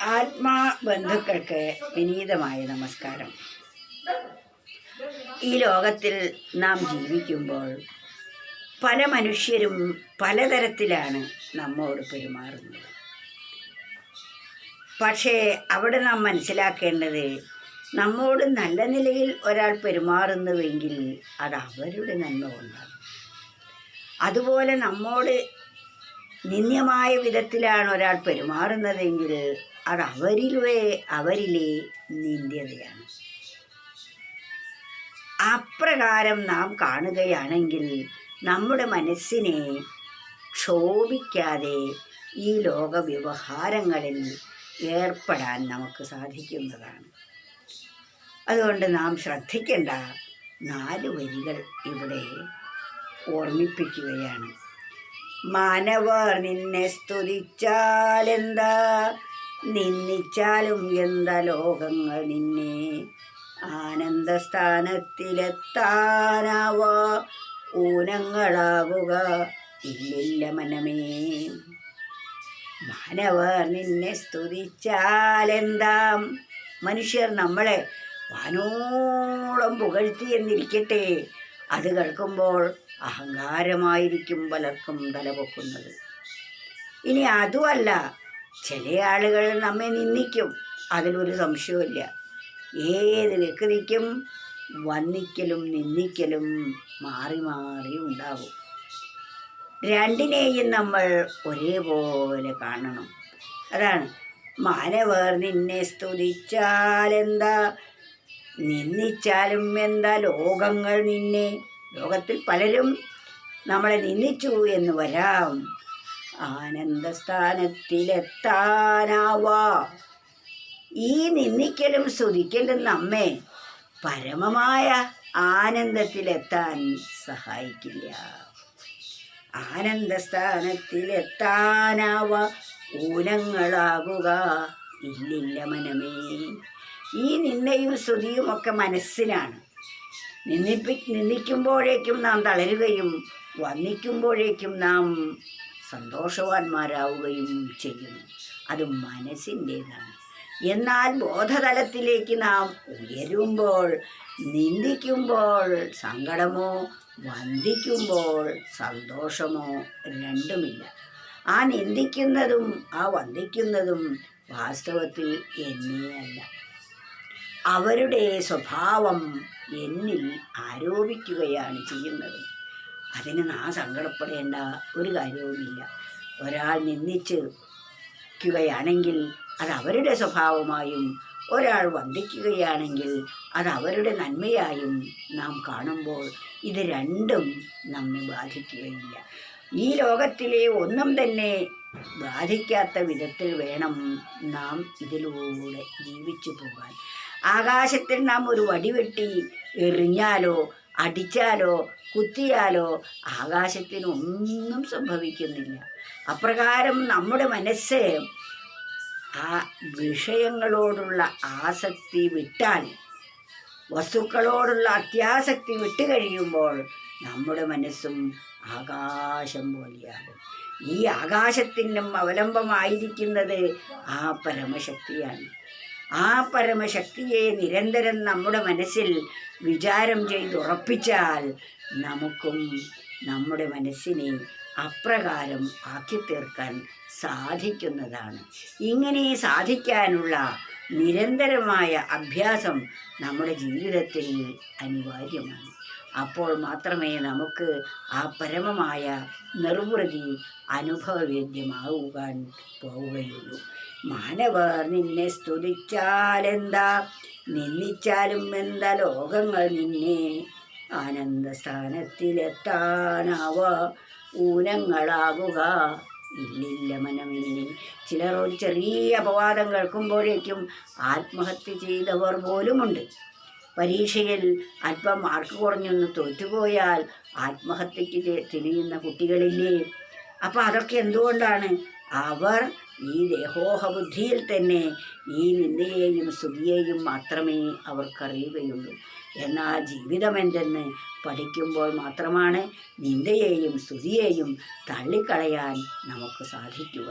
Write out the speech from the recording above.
ആത്മാ ബന്ധുക്കൾക്ക് വിനീതമായ നമസ്കാരം. ഈ ലോകത്തിൽ നാം ജീവിക്കുമ്പോൾ പല മനുഷ്യരും പലതരത്തിലാണ് നമ്മോട് പെരുമാറുന്നത്. പക്ഷേ അവിടെ നാം മനസ്സിലാക്കേണ്ടത് നമ്മോട് നല്ല നിലയിൽ ഒരാൾ പെരുമാറുന്നുവെങ്കിൽ അത് അവരുടെ നന്മ കൊണ്ടാണ്. അതുപോലെ നമ്മോട് നിന്ദ്യമായ വിധത്തിലാണ് ഒരാൾ പെരുമാറുന്നതെങ്കിൽ അത് അവരിലേ അവരിലെ നിന്ദ്യതയാണ്. അപ്രകാരം നാം കാണുകയാണെങ്കിൽ നമ്മുടെ മനസ്സിനെ ക്ഷോഭിക്കാതെ ഈ ലോക വ്യവഹാരങ്ങളിൽ ഏർപ്പെടാൻ നമുക്ക് സാധിക്കുന്നതാണ്. അതുകൊണ്ട് നാം ശ്രദ്ധിക്കേണ്ട നാല് വരികൾ ഇവിടെ ഓർമ്മിപ്പിക്കുകയാണ്. മാനവർ നിന്നെ സ്തുതിച്ചാലെന്താ? നിന്ദിച്ചാലും എന്താ ലോകങ്ങൾ നിന്നെ? ആനന്ദസ്ഥാനത്തിലെത്താനാവ? ഊനങ്ങളാവുക ഇല്ലില്ല മനമേ. മാനവർ നിന്നെ സ്തുതിച്ചാലെന്താ? മനുഷ്യർ നമ്മളെ വാനോളം പുകഴ്ത്തി എന്നിരിക്കട്ടെ. അത് കേൾക്കുമ്പോൾ അഹങ്കാരമായിരിക്കും പലർക്കും തലപൊക്കുന്നത്. ഇനി അതുമല്ല ചില ആളുകൾ നമ്മെ നിന്ദിക്കും അതിലൊരു സംശയമില്ല ഏത് വ്യക്തിക്കും വന്നിക്കലും നിന്ദിക്കലും മാറി മാറി ഉണ്ടാകും രണ്ടിനെയും നമ്മൾ ഒരേപോലെ കാണണം. അതാണ്. മാനവർ നിന്നെ സ്തുതിച്ചാലെന്താ? നിന്ദിച്ചാലും എന്താ ലോകങ്ങൾ നിന്നെ? ലോകത്തിൽ പലരും നമ്മളെ നിന്ദിച്ചു എന്ന് വരാം. ആനന്ദസ്ഥാനത്തിലെത്താനാവാ. ഈ നിന്ദിക്കലും സ്തുതിക്കലും നമ്മെ പരമമായ ആനന്ദത്തിലെത്താൻ സഹായിക്കില്ല. ആനന്ദസ്ഥാനത്തിലെത്താനാവ ഊനങ്ങളാകുക. ഇല്ലില്ല മനമേ. ഈ നിന്നയും ശ്രുതിയും ഒക്കെ മനസ്സിനാണ് നിന്നിപ്പി നിന്ദിക്കുമ്പോഴേക്കും നാം തളരുകയും വന്നിക്കുമ്പോഴേക്കും നാം സന്തോഷവാന്മാരാവുകയും ചെയ്യുന്നു. അത് മനസ്സിന്റേതാണ്. എന്നാൽ ബോധതലത്തിലേക്ക് നാം ഉയരുമ്പോൾ നിന്ദിക്കുമ്പോൾ സങ്കടമോ വന്ദിക്കുമ്പോൾ സന്തോഷമോ രണ്ടുമില്ല. ആ നിന്ദിക്കുന്നതും ആ വന്ദിക്കുന്നതും വാസ്തവത്തിൽ എന്നെയല്ല. അവരുടെ സ്വഭാവം എന്നിൽ ആരോപിക്കുകയാണ് ചെയ്യുന്നത്. അതിന് നാ സങ്കടപ്പെടേണ്ട ഒരു കാര്യവുമില്ല. ഒരാൾ നിന്ദിക്കുകയാണെങ്കിൽ അത് അവരുടെ സ്വഭാവമായും ഒരാൾ വന്ദിക്കുകയാണെങ്കിൽ അത് അവരുടെ നന്മയായും നാം കാണുമ്പോൾ ഇത് രണ്ടും നമ്മെ ബാധിക്കുകയില്ല. ഈ ലോകത്തിലെ ഒന്നും തന്നെ ബാധിക്കാത്ത വിധത്തിൽ വേണം നാം ഇതിലൂടെ ജീവിച്ചു പോകാൻ. ആകാശത്തിൽ നാം ഒരു വടിവെട്ടി എറിഞ്ഞാലോ അടിച്ചാലോ കുത്തിയാലോ ആകാശത്തിനൊന്നും സംഭവിക്കുന്നില്ല. അപ്രകാരം നമ്മുടെ മനസ്സ് ആ വിഷയങ്ങളോടുള്ള ആസക്തി വിട്ടാൽ വസ്തുക്കളോടുള്ള അത്യാസക്തി വിട്ടുകഴിയുമ്പോൾ നമ്മുടെ മനസ്സും ആകാശം പോലെയാകും. ഈ ആകാശത്തിനും അവലംബമായിരിക്കുന്നത് ആ പരമശക്തിയാണ്. ആ പരമശക്തിയെ നിരന്തരം നമ്മുടെ മനസ്സിൽ വിചാരം ചെയ്തുറപ്പിച്ചാൽ നമുക്കും നമ്മുടെ മനസ്സിനെ അപ്രകാരം ആക്കി തീർക്കാൻ സാധിക്കുന്നതാണ്. ഇങ്ങനെ സാധിക്കാനുള്ള നിരന്തരമായ അഭ്യാസം നമ്മുടെ ജീവിതത്തിൽ അനിവാര്യമാണ്. അപ്പോൾ മാത്രമേ നമുക്ക് ആ പരമമായ നിർവൃതി അനുഭവവേദ്യമാവുവാൻ പോവുകയുള്ളൂ. മാനവർ നിന്നെ സ്തുതിച്ചാലെന്താ? നിന്ദിച്ചാലും എന്താ? ലോകങ്ങൾ നിന്നെ ആനന്ദസ്ഥാനത്തിലെത്താനാവ. ഊനങ്ങളാകുക ഇല്ലില്ല മനമിനി ചിലർ ഒരു ചെറിയ അപവാദം കേൾക്കുമ്പോഴേക്കും ആത്മഹത്യ ചെയ്തവർ പോലുമുണ്ട്. പരീക്ഷയിൽ അല്പം മാർക്ക് കുറഞ്ഞൊന്ന് തോറ്റുപോയാൽ ആത്മഹത്യക്ക് തിരിയുന്ന കുട്ടികളില്ലേ? അപ്പം അതൊക്കെ എന്തുകൊണ്ടാണ് അവർ ഈ ദേഹോഹബുദ്ധിയിൽ തന്നെ ഈ നിന്ദയെയും സ്തുതിയെയും മാത്രമേ അവർക്കറിയുകയുള്ളൂ. എന്നാൽ ജീവിതം എന്തെന്ന് പഠിക്കുമ്പോൾ മാത്രമാണ് നിന്ദയെയും സ്തുതിയെയും തള്ളിക്കളയാൻ നമുക്ക് സാധിക്കുക.